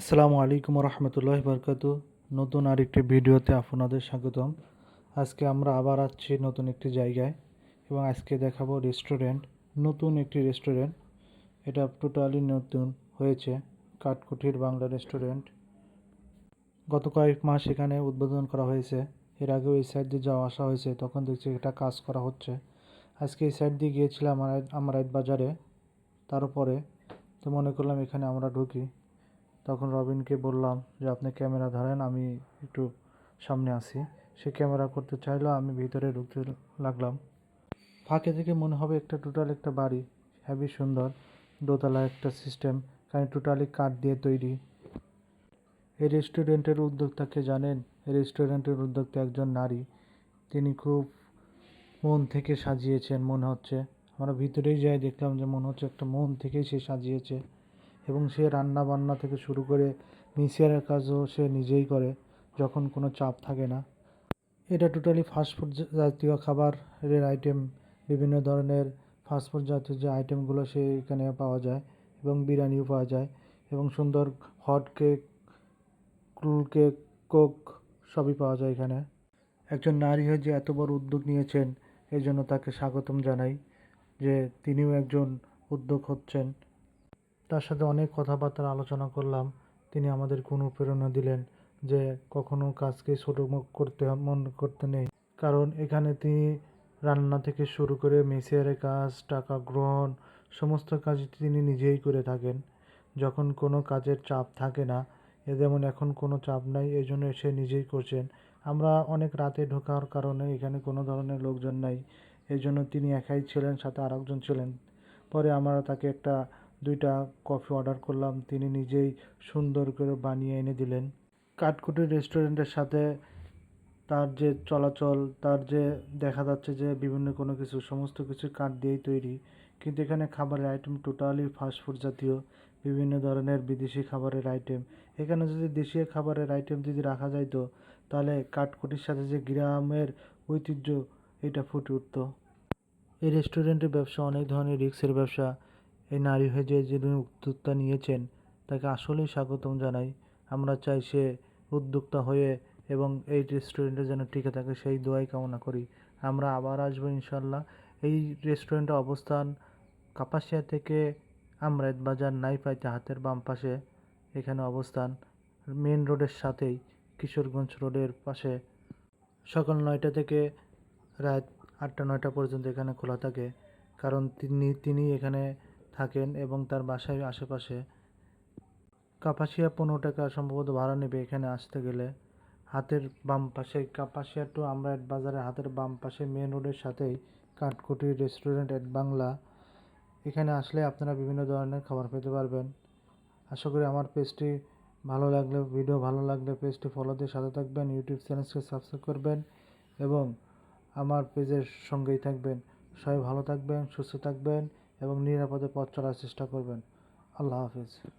আসসালামু আলাইকুম রহমতুল্লাহ বরকাত নতুন আরেকটি ভিডিওতে আপনাদের স্বাগতম। আজকে আমরা আবার আসছি নতুন একটি জায়গায় এবং আজকে দেখাবো রেস্টুরেন্ট, নতুন একটি রেস্টুরেন্ট। এটা টোটালি নতুন হয়েছে কাঠকুটির বাংলা রেস্টুরেন্ট। গত কয়েক মাস এখানে উদ্বোধন করা হয়েছে। এর আগেও এই সাইড দিয়ে যাওয়া আসা হয়েছে, তখন দেখছি এটা কাজ করা হচ্ছে। আজকে এই সাইড দিয়ে গিয়েছিলাম আমার আমরাইত বাজারে। তারপরে তো মনে করলাম এখানে আমরা ঢুকি। তখন রবিনকে বললাম যে, আপনি ক্যামেরা ধরেন, আমি একটু সামনে আসি সে ক্যামেরা করতে চাইলো, আমি ভিতরে ঢুকতে লাগলাম। ফাঁকে থেকে মনে হবে একটা টোটাল একটা বাড়ি হেভি সুন্দর, দোতলা একটা সিস্টেম কারণ টোটালি কাঠ দিয়ে তৈরি। এই রেস্টুরেন্টের উদ্যোক্তাকে জানেন? এই রেস্টুরেন্টের উদ্যোক্তা একজন নারী। তিনি খুব মন থেকে সাজিয়েছেন, মনে হচ্ছে। আমরা ভিতরেই যাই, দেখলাম যে মনে হচ্ছে একটা মন থেকেই সে সাজিয়েছে। এবং সে রান্না বান্না থেকে শুরু করে মিশিয়ারের কাজও সে নিজেই করে, যখন কোনো চাপ থাকে না। এটা টোটালি ফাস্টফুড জাতীয় খাবারের আইটেম বিভিন্ন ধরনের ফাস্টফুড জাতীয় যে আইটেমগুলো সে এখানে পাওয়া যায় এবং বিরিয়ানিও পাওয়া যায় এবং সুন্দর hot cake cool cake coke সবই পাওয়া যায় এখানে। একজন নারী হয়ে যে এত বড় উদ্যোগ নিয়েছেন এই জন্য তাকে স্বাগতম জানাই যে তিনিও একজন উদ্যোগ হচ্ছেন। তার সাথে অনেক কথাবার্তা আলোচনা করলাম। তিনি আমাদের কোনো প্রেরণা দিলেন যে কখনো কাজকে ছোটো করতে মন করতে নেই। কারণ এখানে তিনি রান্না থেকে শুরু করে মেসিয়ারের কাজ, টাকা গ্রহণ, সমস্ত কাজ তিনি নিজেই করে থাকেন। যখন কোনো কাজের চাপ থাকে না, এ যেমন এখন কোনো চাপ নাই এই জন্য সে নিজেই করছেন। আমরা অনেক রাতে ঢোকার কারণে এখানে কোনো ধরনের লোকজন নাই এই জন্য তিনি একাই ছিলেন, সাথে আরেকজন ছিলেন। পরে আমরা তাকে একটা দুইটা কফি অর্ডার করলাম। তিনি নিজেই সুন্দর করে বানিয়ে এনে দিলেন। কাঠকুটির রেস্টুরেন্টের সাথে তার যে চলাচল, তার যে দেখা যাচ্ছে যে বিভিন্ন কোনো কিছু, সমস্ত কিছু কাঠ দিয়েই তৈরি। কিন্তু এখানে খাবারের আইটেম টোটালি ফাস্টফুড জাতীয়, বিভিন্ন ধরনের বিদেশি খাবারের আইটেম এখানে যদি দেশীয় খাবারের আইটেম যদি রাখা যাইতো তাহলে কাঠকুটির সাথে যে গ্রামের ঐতিহ্য, এটা ফুটে উঠতো। এই রেস্টুরেন্টের ব্যবসা অনেক ধরনের রিক্সের ব্যবসা। এই নারী হয়ে যে যিনি উদ্যোক্তা নিয়েছেন, তাকে আসলেই স্বাগতম জানাই। আমরা চাই সে উদ্যোক্তা হয়ে এবং এই রেস্টুরেন্টে যেন টিকে থাকে সেই দোয়াই কামনা করি। আমরা আবার আসব ইনশাল্লাহ এই রেস্টুরেন্টের অবস্থান কাপাসিয়া থেকে আমরাইত বাজার নাই পাইতে হাতের বাম পাশে এখানে অবস্থান। মেন রোডের সাথেই কিশোরগঞ্জ রোডের পাশে। সকাল নয়টা থেকে রাত আটটা নয়টা পর্যন্ত এখানে খোলা থাকে। কারণ তিনি তিনি এখানে থাকেন এবং তার বাসায় আশেপাশে কাপাসিয়া পনেরো টাকা সম্ভবত ভাড়া নেবে এখানে আসতে গেলে। হাতের বাম পাশে কাপাসিয়া টু আমরা এট বাজারে হাতের বাম পাশে মেন রোডের সাথেই কাঠকুটি রেস্টুরেন্ট এট বাংলা। এখানে আসলে আপনারা বিভিন্ন ধরনের খাবার পেতে পারবেন। আশা করি আমার পেজটি ভালো লাগলে ভিডিও ভালো লাগলে পেজটি ফলো দিয়ে সাথে থাকবেন ইউটিউব চ্যানেলকে সাবস্ক্রাইব করবেন এবং আমার পেজের সঙ্গেই থাকবেন। সবাই ভালো থাকবেন, সুস্থ থাকবেন। এবং নিরাপদে পথ চলার চেষ্টা করবেন। আল্লাহ হাফিজ।